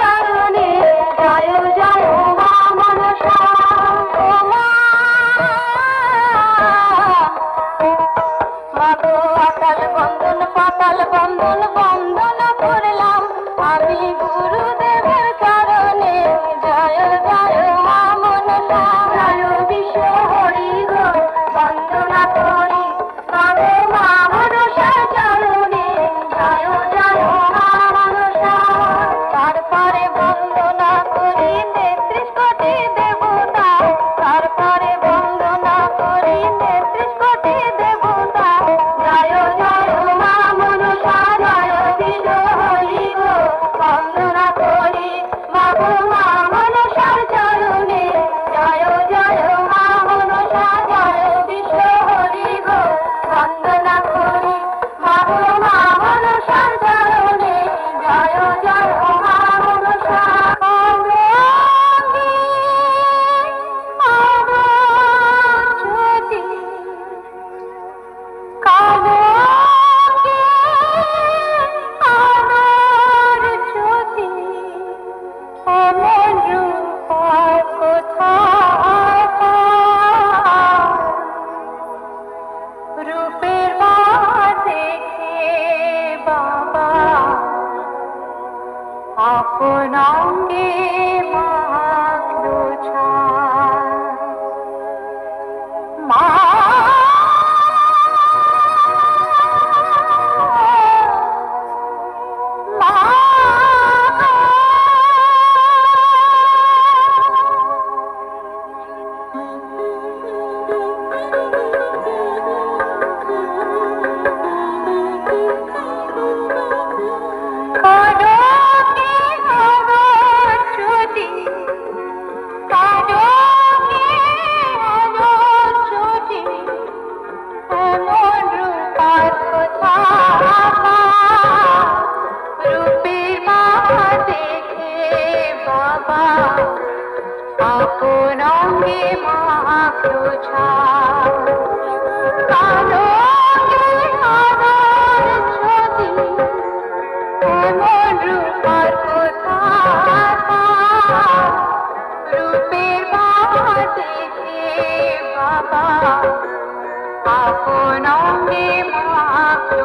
কারণে গায়ন của non đi নতুন অঙ্গে মহাপ্রু কালো এমন রূপার কোথা রূপের বাবা দেখে বাবা আপন অঙ্গে মহাপ্রু